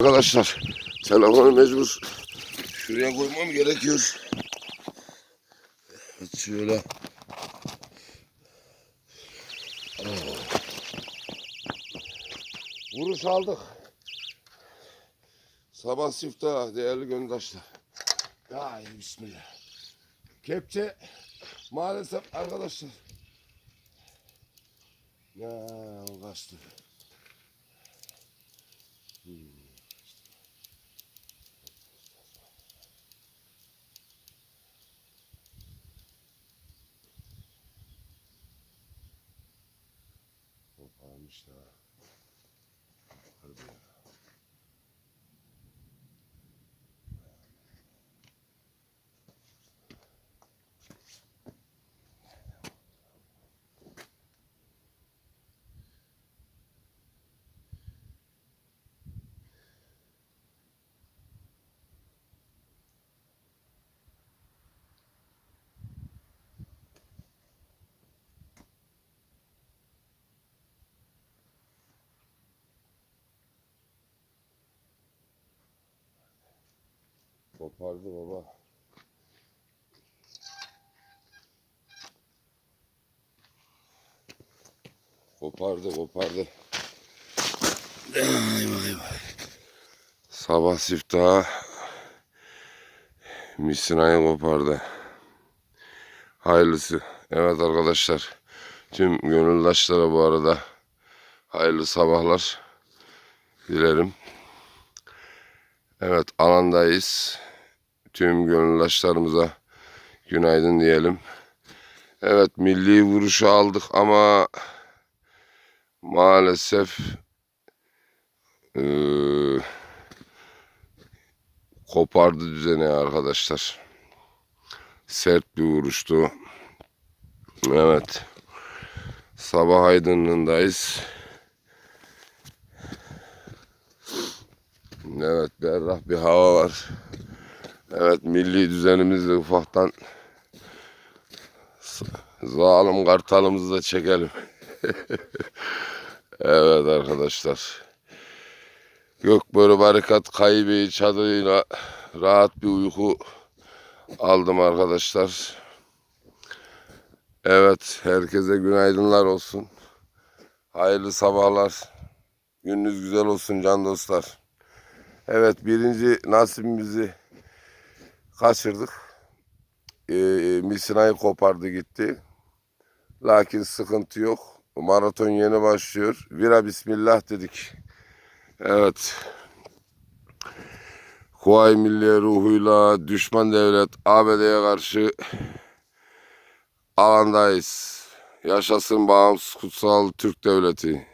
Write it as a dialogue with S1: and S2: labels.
S1: Arkadaşlar telefonu mecbur şuraya koymam gerekiyor. Şöyle. Oh. Vuruş aldık. Sabah siftah değerli göndaşlar. Haydi bismillah. Kepçe maalesef arkadaşlar. Ya kaçtı. Koparmış da. Kopardı baba. Kopardı kopardı. Ay vay vay. Sabah siftahı misinayı kopardı. Hayırlısı. Evet arkadaşlar. Tüm gönüldaşlara bu arada hayırlı sabahlar dilerim. Evet alandayız. Tüm gönüldaşlarımıza günaydın diyelim. Evet milli vuruşu aldık ama maalesef eee, kopardı düzeni arkadaşlar. Sert bir vuruştu. Evet. Sabah aydınlığındayız. Evet berrah bir hava var. Evet milli düzenimizi ufaktan zalim kartalımızı da çekelim. evet arkadaşlar. Gökbörü Barikat Kaybeyi çadırıyla rahat bir uyku aldım arkadaşlar. Evet herkese günaydınlar olsun. Hayırlı sabahlar. Gününüz güzel olsun can dostlar. Evet birinci nasibimizi kaçırdık. Ee, misinayı kopardı gitti. Lakin sıkıntı yok. Maraton yeni başlıyor. Vira bismillah dedik. Evet. Kuvayi Milliye ruhuyla düşman devlet ABD'ye karşı alandayız. Yaşasın bağımsız kutsal Türk devleti.